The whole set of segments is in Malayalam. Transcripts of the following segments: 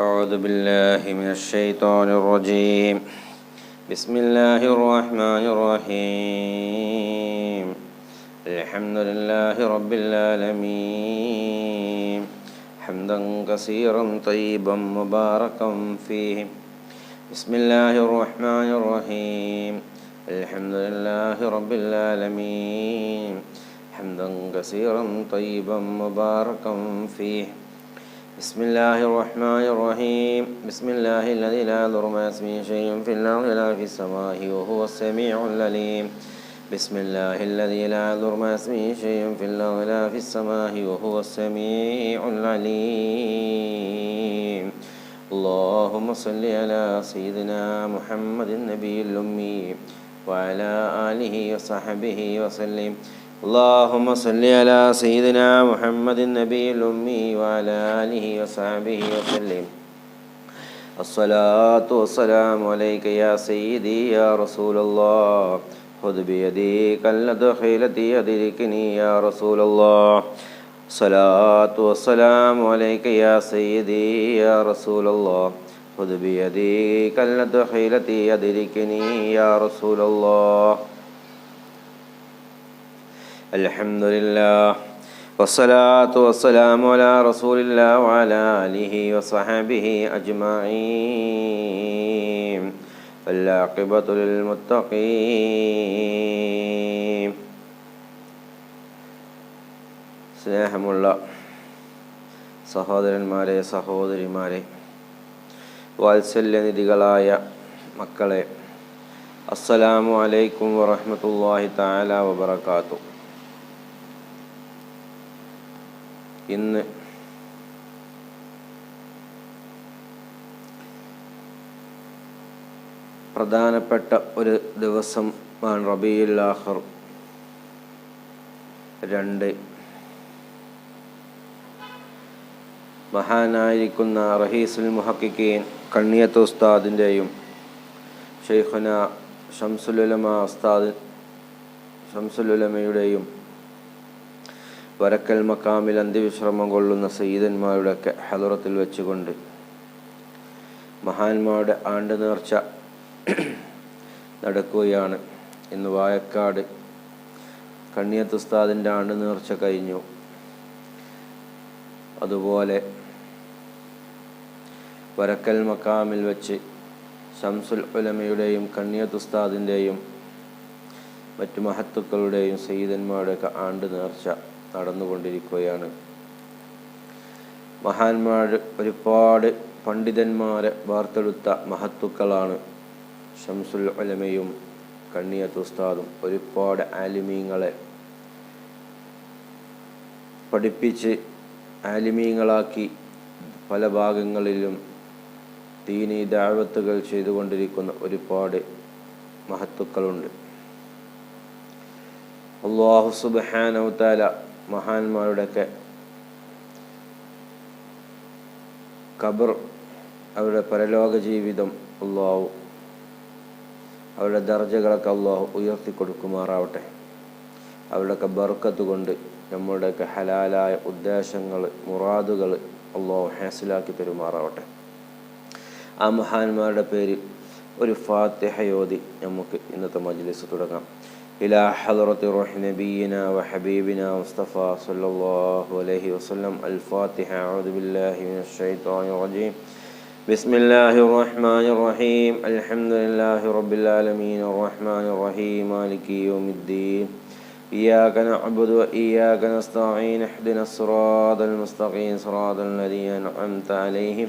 أعوذ بالله من الشيطان الرجيم. بسم الله الرحمن الرحيم. الحمد لله رب العالمين. حمدا كثيرا طيبا مباركا فيه. بسم الله الرحمن الرحيم. الحمد لله رب العالمين. حمدا كثيرا طيبا مباركا فيه. بسم الله الرحمن الرحيم بسم الله الذي لا يضر ما اسمه شيء في الأرض ولا في السماء وهو السميع العليم بسم الله الذي لا يضر ما اسمه شيء في الأرض ولا في السماء وهو السميع العليم اللهم صل على سيدنا محمد النبي الأمي وعلى آله وصحبه وسلم اللهم صل على سيدنا محمد النبي الأمي وعلى آله وصحبه وسلم الصلاة والسلام عليك يا سيدي يا رسول الله خذ بيدي كالدخيلة يدركني يا رسول الله الصلاة والسلام عليك يا سيدي يا رسول الله خذ بيدي كالدخيلة يدركني يا رسول الله الحمد لله والصلاة والسلام على رسول الله وعلى آله وصحبه أجمعين والعاقبة للمتقين സ്നേഹമുള്ള സഹോദരന്മാരെ സഹോദരിമാരെ വാത്സല്യനിധികളായ മക്കളെ അസ്സലാമു അലൈക്കും വറഹമത്തല്ലാഹി താല വബർക്കാത്തു ഇന്ന്. പ്രധാനപ്പെട്ട ഒരു ദിവസമാണ് റബിയുൽ ആഖർ. രണ്ട്. മഹാനായിരിക്കുന്ന റഹീസുൽ മുഹക്കിക്കീൻ കണ്ണിയത്ത് ഉസ്താദിന്റെയും ഷെയ്ഖുന ഷംസുലുലമ ഉസ്താദ് ഷംസുലുലമയുടെയും വരക്കൽ മക്കാമിൽ അന്ത്യവിശ്രമം കൊള്ളുന്ന സയ്യിദന്മാരുടെയൊക്കെ ഹലുറത്തിൽ വെച്ചുകൊണ്ട് മഹാന്മാരുടെ ആണ്ട് നേർച്ച നടക്കുകയാണ് ഇന്ന് വായക്കാട് കണ്ണിയത്തുസ്താദിന്റെ ആണ്ട് നേർച്ച കഴിഞ്ഞു. അതുപോലെ വരക്കൽ മക്കാമിൽ വെച്ച് ഷംസുൽ ഉലമയുടെയും കണ്ണിയത്തുസ്താദിന്റെയും മറ്റു മഹത്തുക്കളുടെയും സയ്യിദന്മാരുടെയൊക്കെ ആണ്ട് നേർച്ച നടന്നുകൊണ്ടിരിക്കുകയാണ്. മഹാന്മാർ ഒരുപാട് പണ്ഡിതന്മാരെ വാർത്തെടുത്ത മഹത്തുക്കളാണ് ഷംസുൽ ഉലമയും കണ്ണിയത്ത് ഉസ്താദും. ഒരുപാട് ആലിമീങ്ങളെ പഠിപ്പിച്ച് ആലിമീങ്ങളാക്കി പല ഭാഗങ്ങളിലും ദീനി ദാവത്തുകൾ ചെയ്തുകൊണ്ടിരിക്കുന്ന ഒരുപാട് മഹത്തുക്കളുണ്ട്. അള്ളാഹു സുബാനവത്താല മഹാന്മാരുടെയൊക്കെ ഖബർ അവരുടെ പരലോക ജീവിതം അള്ളാഹു അവരുടെ ദർജകളൊക്കെ അള്ളാഹു ഉയർത്തി കൊടുക്കുമാറാവട്ടെ അവരുടെയൊക്കെ ബർക്കത്ത് കൊണ്ട് നമ്മളുടെയൊക്കെ ഹലാലായ ഉദ്ദേശങ്ങൾ മുറാദുകൾ അള്ളാഹു ഹാസിലാക്കി തരുമാറാവട്ടെ. ആ മഹാന്മാരുടെ പേരിൽ ഒരു ഫാത്തിഹയോതി നമുക്ക് ഇന്നത്തെ മജ്ലിസ് തുടങ്ങാം. إلى حضرة روح نبينا وحبيبنا مصطفى صلى الله عليه وسلم. الفاتحة أعوذ بالله من الشيطان الرجيم. بسم الله الرحمن الرحيم. الحمد لله رب العالمين. الرحمن الرحيم. مالك يوم الدين. إياك نعبد وإياك نستعين. اهدنا الصراط المستقيم. صراط الذين أنعمت عليهم.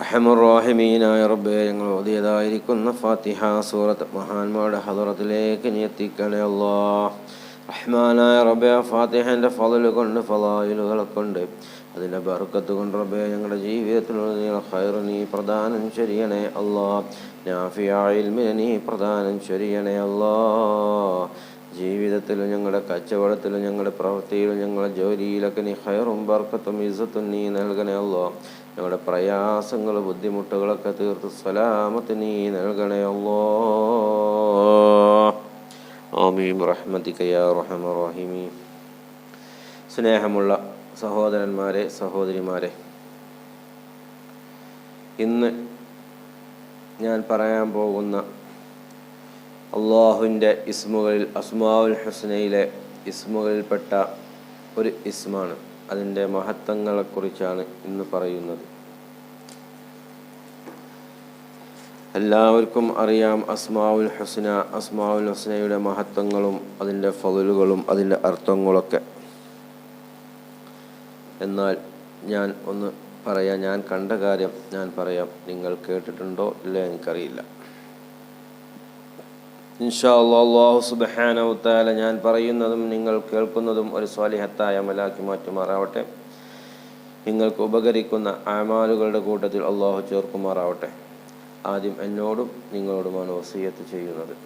റഹമുറാഹിമീനായ റബ്ബെ. ഞങ്ങൾ ഓതിയതായിരിക്കുന്ന ഫാത്തിഹ സൂറത്ത് മഹാന്മാരുടെ ഹദറത്തിലേക്ക് നീ എത്തിക്കണേ അല്ലാ റഹ്മാനായ റബ്ബെ ഫാത്തിഹന്റെ ഫലൽ കൊണ്ട് ഫലായിലുകളെ കൊണ്ട്. അതിന്റെ ബർക്കത്ത് കൊണ്ട് റബ്ബെ ഞങ്ങളുടെ ജീവിതത്തിലുള്ള ഹൈർ നീ പ്രധാനം ശരിയണേ അല്ലാ നാഫിയായിൽമിനെ നീ പ്രധാനം ശരിയണേ അല്ലാ ജീവിതത്തിലും ഞങ്ങളുടെ കച്ചവടത്തിലും ഞങ്ങളുടെ പ്രവൃത്തിയിലും ഞങ്ങളുടെ ജോലിയിലൊക്കെ നീ ഹയറും ബർക്കത്തും ഇസത്തും നീ നൽകണേ അല്ലോ ഞങ്ങളുടെ പ്രയാസങ്ങൾ ബുദ്ധിമുട്ടുകളൊക്കെ തീർത്ത് സലാമത്ത് നീ നൽകണേ ആമീം റഹ്മത്തിക്കയാ സ്നേഹമുള്ള സഹോദരന്മാരെ സഹോദരിമാരെ ഇന്ന് ഞാൻ പറയാൻ പോകുന്ന അള്ളാഹുവിന്റെ ഇസ്മുകളിൽ അസ്മാവുൽ ഹുസ്നയിലെ ഇസ്മുകളിൽപ്പെട്ട ഒരു ഇസ്മാണ്. അതിന്റെ മഹത്വങ്ങളെക്കുറിച്ചാണ് ഇന്ന് പറയുന്നത്. എല്ലാവർക്കും അറിയാം അസ്മാവുൽ ഹുസ്ന. അസ്മാവുൽ ഹുസ്നയുടെ മഹത്വങ്ങളും അതിന്റെ ഫലുകളും അതിന്റെ അർത്ഥങ്ങളൊക്കെ. എന്നാൽ ഞാൻ ഒന്ന് പറയാം ഞാൻ കണ്ട കാര്യം ഞാൻ പറയാം. നിങ്ങൾ കേട്ടിട്ടുണ്ടോ ഇല്ല എനിക്കറിയില്ല. ഇൻഷാ അള്ളാഹു സുബഹാനവുത്താല ഞാൻ പറയുന്നതും നിങ്ങൾ കേൾക്കുന്നതും ഒരു സ്വാലിഹത്തായ അമലാക്കി മാറ്റുമാറാവട്ടെ. നിങ്ങൾക്ക് ഉപകരിക്കുന്ന ആമാലുകളുടെ കൂട്ടത്തിൽ അള്ളാഹു ചേർക്കുമാറാവട്ടെ. ആദ്യം എന്നോടും നിങ്ങളോടുമാണ് വസീയത്ത് ചെയ്യുന്നത്.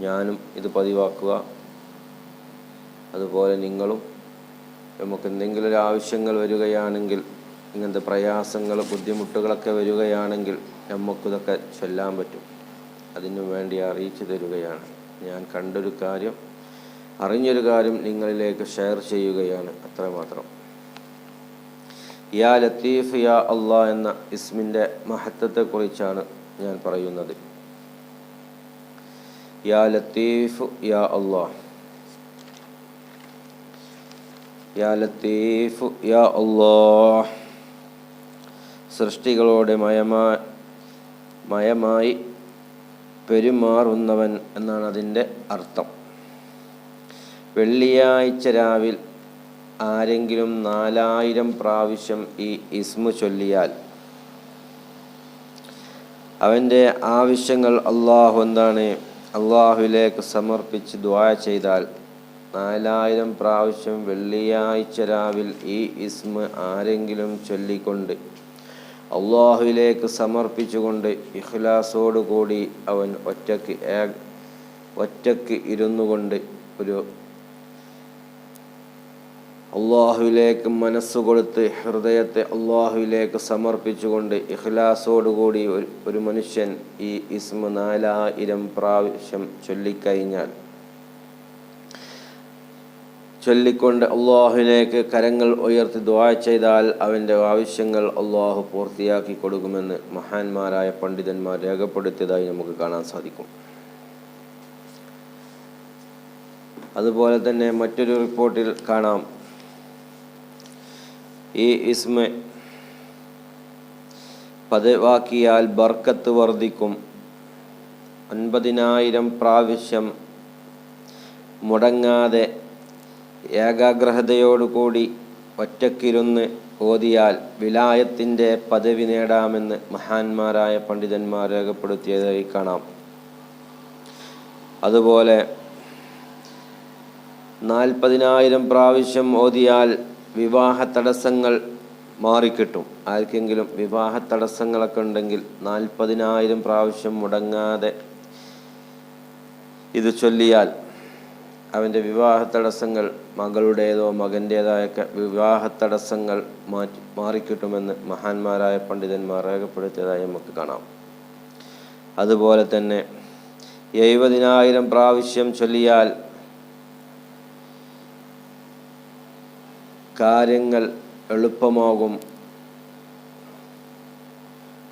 ഞാനും ഇത് പതിവാക്കുക. അതുപോലെ നിങ്ങളും നമുക്ക് എന്തെങ്കിലും ഒരു ആവശ്യങ്ങൾ വരികയാണെങ്കിൽ ഇങ്ങനത്തെ പ്രയാസങ്ങൾ ബുദ്ധിമുട്ടുകളൊക്കെ വരികയാണെങ്കിൽ നമുക്കിതൊക്കെ ചൊല്ലാൻ പറ്റും. അതിനു വേണ്ടി അറിയിച്ചു തരികയാണ്. ഞാൻ കണ്ടൊരു കാര്യം അറിഞ്ഞൊരു കാര്യം നിങ്ങളിലേക്ക് ഷെയർ ചെയ്യുകയാണ്. അത്രമാത്രം യാ ലത്തീഫ് യാ അള്ളാ എന്ന ഇസ്മിന്റെ മഹത്വത്തെക്കുറിച്ചാണ് ഞാൻ പറയുന്നത്. യാ ലത്തീഫ് യാ അള്ളാ യാ ലത്തീഫ് യാ അള്ളാ സൃഷ്ടികളോടെ മയമാ മയമായി പെരുമാറുന്നവൻ എന്നാണ് അതിന്റെ അർത്ഥം. വെള്ളിയാഴ്ച രാവിൽ ആരെങ്കിലും നാലായിരം പ്രാവശ്യം ഈ ഇസ്മു ചൊല്ലിയാൽ അവന്റെ ആവശ്യങ്ങൾ അള്ളാഹു എന്താണ്? അള്ളാഹുവിലേക്ക് സമർപ്പിച്ച് ദ്വാ ചെയ്താൽ നാലായിരം പ്രാവശ്യം വെള്ളിയാഴ്ച രാവിൽ ഈ ഇസ്മ ആരെങ്കിലും ചൊല്ലിക്കൊണ്ട് അള്ളാഹുവിലേക്ക് സമർപ്പിച്ചുകൊണ്ട് ഇഖ്ലാസോടുകൂടി അവൻ ഒറ്റയ്ക്ക് ഒറ്റയ്ക്ക് ഇരുന്നു കൊണ്ട് ഒരു അള്ളാഹുവിലേക്ക് മനസ്സ് കൊടുത്ത് ഹൃദയത്തെ അള്ളാഹുവിലേക്ക് സമർപ്പിച്ചുകൊണ്ട് ഇഖ്ലാസോടുകൂടി ഒരു മനുഷ്യൻ ഈ ഇസ്മ നാലായിരം പ്രാവശ്യം ചൊല്ലിക്കഴിഞ്ഞാൽ ചൊല്ലിക്കൊണ്ട് അള്ളാഹുവിനേക്ക് കരങ്ങൾ ഉയർത്തി ദ്വാ ചെയ്താൽ അവന്റെ ആവശ്യങ്ങൾ അള്ളാഹു പൂർത്തിയാക്കി കൊടുക്കുമെന്ന് മഹാന്മാരായ പണ്ഡിതന്മാർ രേഖപ്പെടുത്തിയതായി നമുക്ക് കാണാൻ സാധിക്കും. അതുപോലെ തന്നെ മറ്റൊരു റിപ്പോർട്ടിൽ കാണാം. ഈ ഇസ്മ പതിവാക്കിയാൽ ബർക്കത്ത് വർദ്ധിക്കും. അൻപതിനായിരം പ്രാവശ്യം മുടങ്ങാതെ ഏകാഗ്രഹതയോടുകൂടി ഒറ്റക്കിരുന്ന് ഓതിയാൽ വിലായത്തിന്റെ പദവി നേടാമെന്ന് മഹാന്മാരായ പണ്ഡിതന്മാർ രേഖപ്പെടുത്തിയതായി കാണാം. അതുപോലെ നാൽപ്പതിനായിരം പ്രാവശ്യം ഓതിയാൽ വിവാഹ തടസ്സങ്ങൾ മാറിക്കിട്ടും. ആർക്കെങ്കിലും വിവാഹ തടസ്സങ്ങളൊക്കെ ഉണ്ടെങ്കിൽ നാൽപ്പതിനായിരം പ്രാവശ്യം മുടങ്ങാതെ ഇത് ചൊല്ലിയാൽ അവന്റെ വിവാഹ തടസ്സങ്ങൾ മകളുടേതോ മകന്റേതായ വിവാഹ തടസ്സങ്ങൾ മാറ്റി മാറിക്കിട്ടുമെന്ന് മഹാന്മാരായ പണ്ഡിതന്മാർ രേഖപ്പെടുത്തിയതായി നമുക്ക് കാണാം. അതുപോലെ തന്നെ എഴുപതിനായിരം പ്രാവശ്യം ചൊല്ലിയാൽ കാര്യങ്ങൾ എളുപ്പമാകും.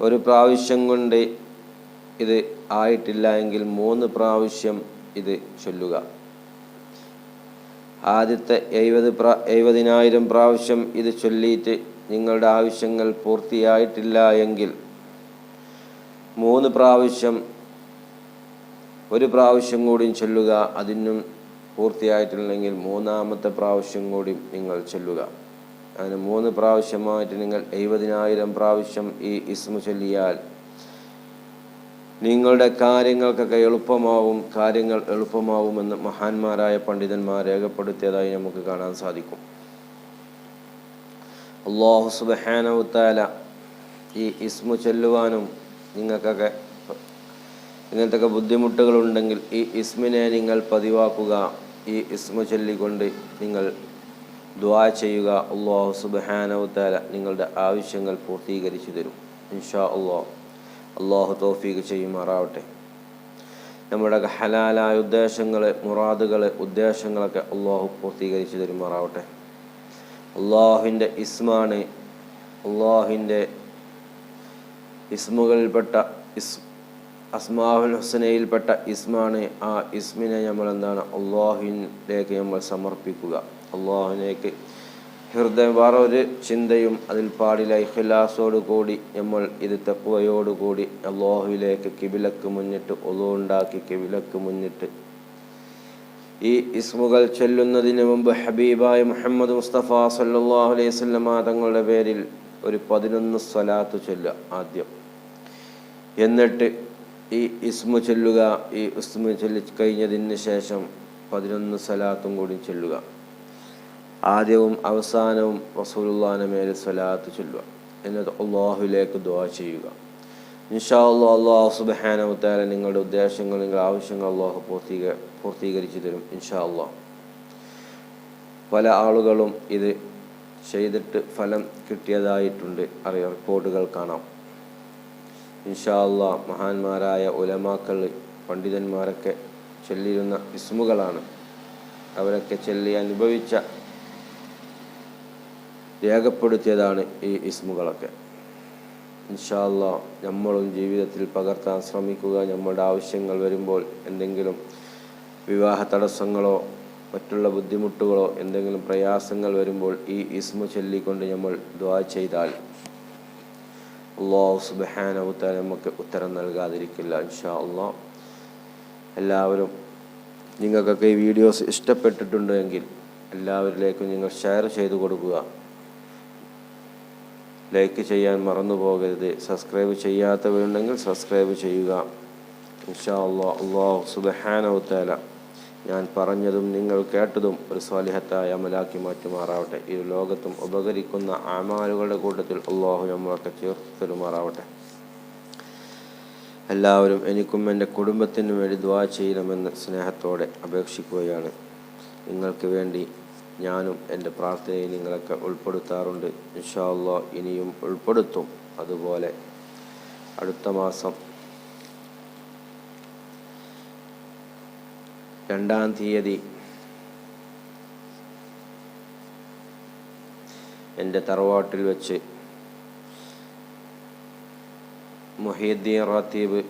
ഒരു പ്രാവശ്യം കൊണ്ട് ഇത് ആയിട്ടില്ല എങ്കിൽ മൂന്ന് പ്രാവശ്യം ഇത് ചൊല്ലുക. ആദ്യത്തെ എഴുപത് പ്രാ എഴുപതിനായിരം പ്രാവശ്യം ഇത് ചൊല്ലിയിട്ട് നിങ്ങളുടെ ആവശ്യങ്ങൾ പൂർത്തിയായിട്ടില്ല എങ്കിൽ മൂന്ന് പ്രാവശ്യം ഒരു പ്രാവശ്യം കൂടിയും ചൊല്ലുക അതിനും പൂർത്തിയായിട്ടില്ലെങ്കിൽ മൂന്നാമത്തെ പ്രാവശ്യം കൂടി നിങ്ങൾ ചൊല്ലുക. അങ്ങനെ മൂന്ന് പ്രാവശ്യമായിട്ട് നിങ്ങൾ എഴുപതിനായിരം പ്രാവശ്യം ഈ ഇസ്മു ചൊല്ലിയാൽ നിങ്ങളുടെ കാര്യങ്ങൾക്കൊക്കെ എളുപ്പമാവും കാര്യങ്ങൾ എളുപ്പമാവുമെന്ന് മഹാന്മാരായ പണ്ഡിതന്മാർ രേഖപ്പെടുത്തിയതായി നമുക്ക് കാണാൻ സാധിക്കും. അള്ളാഹു സുബഹാനവുത്താല ഈ ഇസ്മു ചൊല്ലുവാനും നിങ്ങൾക്കൊക്കെ ഇങ്ങനത്തൊക്കെ ബുദ്ധിമുട്ടുകളുണ്ടെങ്കിൽ ഈ ഇസ്മിനെ നിങ്ങൾ പതിവാക്കുക ഈ ഇസ്മു ചൊല്ലിക്കൊണ്ട് നിങ്ങൾ ദ്വാ ചെയ്യുക. അള്ളാഹു സുബഹാനവുത്താല നിങ്ങളുടെ ആവശ്യങ്ങൾ പൂർത്തീകരിച്ചു തരും. ഇൻഷാ അള്ളാഹ് അള്ളാഹു തോഫീക്ക് ചെയ്യുമാറാവട്ടെ. നമ്മുടെ ഹലാലായ ഉദ്ദേശങ്ങൾ മുറാദുകൾ ഉദ്ദേശങ്ങളൊക്കെ അള്ളാഹു പൂർത്തീകരിച്ചു തരുമാറാവട്ടെ. അള്ളാഹുവിന്റെ ഇസ്മാണ് അള്ളാഹുവിന്റെ ഇസ്മുകളിൽപ്പെട്ട ഇസ് അസ്മാഹുൽ ഹുസനയിൽപ്പെട്ട ഇസ്മാണ് ആ ഇസ്മിനെ നമ്മൾ എന്താണ് അള്ളാഹുവിലേക്ക് നമ്മൾ സമർപ്പിക്കുക. അള്ളാഹുവിനേക്ക് ഹൃദയം വേറൊരു ചിന്തയും അതിൽ പാടില്ല. ഇഖ്ലാസോട് കൂടി നമ്മൾ ഇത് തെക്കുവയോടുകൂടി അള്ളാഹുവിലേക്ക് കിബിലക്ക് മുന്നിട്ട് ഒതുണ്ടാക്കി കിബിലക്ക് മുന്നിട്ട്. ഈ ഇസ്മുകൾ ചൊല്ലുന്നതിന് മുമ്പ് ഹബീബായ മുഹമ്മദ് മുസ്തഫ സല്ലാഹു അലൈഹി സ്വല്ലമ തങ്ങളുടെ പേരിൽ ഒരു പതിനൊന്ന് സ്വലാത്ത് ചൊല്ലുക ആദ്യം. എന്നിട്ട് ഈ ഇസ്മു ചൊല്ലുക ഈ ഇസ്മു ചൊല്ലി കഴിഞ്ഞതിന് ശേഷം പതിനൊന്ന് സ്വലാത്തും കൂടി ചൊല്ലുക. ആദ്യവും അവസാനവും റസൂലുള്ളാഹിന്റെ മേലെ സ്വലാത്ത് ചൊല്ലുക. എന്നിട്ട് അള്ളാഹുലേക്ക് ദുആ ചെയ്യുക. ഇൻഷാ അള്ളാഹ് അള്ളാഹു സുബഹാനവത്താല നിങ്ങളുടെ ഉദ്ദേശങ്ങൾ നിങ്ങളുടെ ആവശ്യങ്ങൾ അള്ളാഹു പൂർത്തീക പൂർത്തീകരിച്ചു തരും ഇൻഷാ അള്ളാഹ് പല ആളുകളും ഇത് ചെയ്തിട്ട് ഫലം കിട്ടിയതായിട്ടുണ്ട്. അറിയ റിപ്പോർട്ടുകൾ കാണാം. ഇൻഷാ അള്ളാഹ് മഹാന്മാരായ ഉലമാക്കൾ പണ്ഡിതന്മാരൊക്കെ ചൊല്ലിയിരുന്ന ഇസ്മുകളാണ്. അവരൊക്കെ ചൊല്ലി അനുഭവിച്ച രേഖപ്പെടുത്തിയതാണ് ഈ ഇസ്മുകളൊക്കെ. ഇൻഷാല്ല നമ്മളും ജീവിതത്തിൽ പകർത്താൻ ശ്രമിക്കുക. നമ്മുടെ ആവശ്യങ്ങൾ വരുമ്പോൾ എന്തെങ്കിലും വിവാഹ തടസ്സങ്ങളോ മറ്റുള്ള ബുദ്ധിമുട്ടുകളോ എന്തെങ്കിലും പ്രയാസങ്ങൾ വരുമ്പോൾ ഈ ഇസ്മു ചൊല്ലിക്കൊണ്ട് നമ്മൾ ദ്വാ ചെയ്താൽ അള്ളാഹു സുബഹാനവുത്താൻ നമുക്ക് ഉത്തരം നൽകാതിരിക്കില്ല ഇൻഷാ അള്ളാ എല്ലാവരും നിങ്ങൾക്കൊക്കെ ഈ വീഡിയോസ് ഇഷ്ടപ്പെട്ടിട്ടുണ്ടെങ്കിൽ എല്ലാവരിലേക്കും നിങ്ങൾ ഷെയർ ചെയ്തു കൊടുക്കുക. ലൈക്ക് ചെയ്യാൻ മറന്നു പോകരുത്. സബ്സ്ക്രൈബ് ചെയ്യാത്തവരുണ്ടെങ്കിൽ സബ്സ്ക്രൈബ് ചെയ്യുക. ഇൻഷാ അള്ളാഹ് സുബഹാനവുത്താല ഞാൻ പറഞ്ഞതും നിങ്ങൾ കേട്ടതും ഒരു സ്വാലിഹത്തായ അമലാക്കി മാറ്റുമാറാവട്ടെ. ഈ ലോകത്തും ഉപകരിക്കുന്ന ആമാലുകളുടെ കൂട്ടത്തിൽ അള്ളാഹു നമ്മളൊക്കെ ചേർത്ത് തരുമാറാവട്ടെ എല്ലാവരും എനിക്കും എന്റെ കുടുംബത്തിനും വേണ്ടി ദ്വാ ചെയ്യണമെന്ന് സ്നേഹത്തോടെ അപേക്ഷിക്കുകയാണ്. നിങ്ങൾക്ക് വേണ്ടി ഞാനും എന്റെ പ്രാർത്ഥനയിൽ നിങ്ങളൊക്കെ ഉൾപ്പെടുത്താറുണ്ട്. ഇൻഷാ അള്ളാഹ് ഇനിയും ഉൾപ്പെടുത്തും. അതുപോലെ അടുത്ത മാസം രണ്ടാം തീയതി എന്റെ തറവാട്ടിൽ വെച്ച് മൊഹീദ്ദീൻ റാത്തീബ്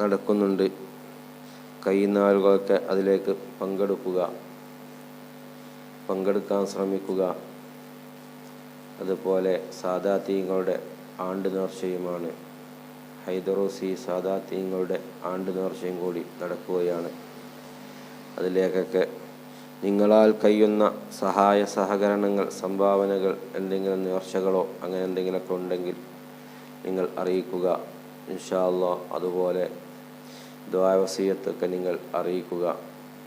നടക്കുന്നുണ്ട്. കൈനാളുകളൊക്കെ അതിലേക്ക് പങ്കെടുക്കുക. പങ്കെടുക്കാൻ ശ്രമിക്കുക. അതുപോലെ സാദാത്തീങ്ങളുടെ ആണ്ട് നേർച്ചയുമാണ്. ഹൈദറോസി സാദാത്തീങ്ങളുടെ ആണ്ട് നേർച്ചയും കൂടി നടക്കുകയാണ്. അതിലേക്കൊക്കെ നിങ്ങളാൽ കഴിയുന്ന സഹായ സഹകരണങ്ങൾ സംഭാവനകൾ എന്തെങ്കിലും നേർച്ചകളോ അങ്ങനെ എന്തെങ്കിലുമൊക്കെ ഉണ്ടെങ്കിൽ നിങ്ങൾ അറിയിക്കുക. ഇൻഷാ അള്ളാഹ് അതുപോലെ ദ്വാവസീയത്തൊക്കെ നിങ്ങൾ അറിയിക്കുക.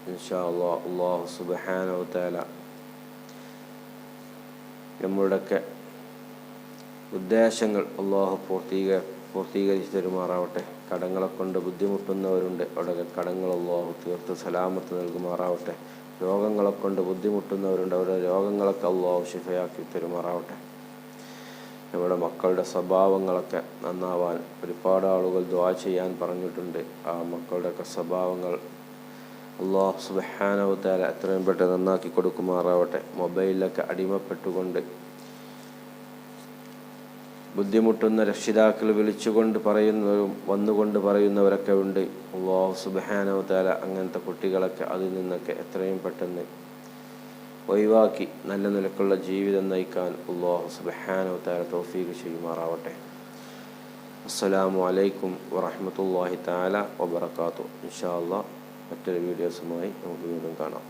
ഇൻഷാല്ലോ അള്ളാഹു സുബഹാനവത്താല നമ്മളുടെയൊക്കെ ഉദ്ദേശങ്ങൾ അള്ളാഹു പൂർത്തീക പൂർത്തീകരിച്ച് തരുമാറാവട്ടെ. കടങ്ങളെ കൊണ്ട് ബുദ്ധിമുട്ടുന്നവരുണ്ട്. അവിടെ കടങ്ങൾ അള്ളാഹു തീർത്ത് സലാമത്ത് നൽകുമാറാവട്ടെ. രോഗങ്ങളെ കൊണ്ട് ബുദ്ധിമുട്ടുന്നവരുണ്ട്. അവരുടെ രോഗങ്ങളൊക്കെ അള്ളാഹു ശിഫയാക്കി തരുമാറാവട്ടെ. നമ്മുടെ മക്കളുടെ സ്വഭാവങ്ങളൊക്കെ നന്നാവാൻ ഒരുപാട് ആളുകൾ ദ്വാ ചെയ്യാൻ പറഞ്ഞിട്ടുണ്ട്. ആ മക്കളുടെയൊക്കെ സ്വഭാവങ്ങൾ അള്ളാഹു സുബഹാനവത്താല എത്രയും പെട്ടെന്ന് നന്നാക്കി കൊടുക്കുമാറാവട്ടെ. മൊബൈലിലൊക്കെ അടിമപ്പെട്ടുകൊണ്ട് ബുദ്ധിമുട്ടുന്ന രക്ഷിതാക്കൾ വിളിച്ചുകൊണ്ട് പറയുന്നവരും വന്നുകൊണ്ട് പറയുന്നവരൊക്കെ ഉണ്ട്. അള്ളാഹു സുബഹാനവത്താല അങ്ങനത്തെ കുട്ടികളൊക്കെ അതിൽ നിന്നൊക്കെ എത്രയും പെട്ടെന്ന് ഒഴിവാക്കി നല്ല നിലക്കുള്ള ജീവിതം നയിക്കാൻ അള്ളാഹു സുബഹാനവത്താല തോഫീക്ക് ചെയ്യുമാറാവട്ടെ. അസ്സലാമു അലൈക്കും വറഹമത്തല്ലാഹി താല വബർക്കാത്തു ഇൻഷാ അള്ളാഹ് മറ്റൊരു വീഡിയോസുമായി നമുക്ക് വീണ്ടും കാണാം.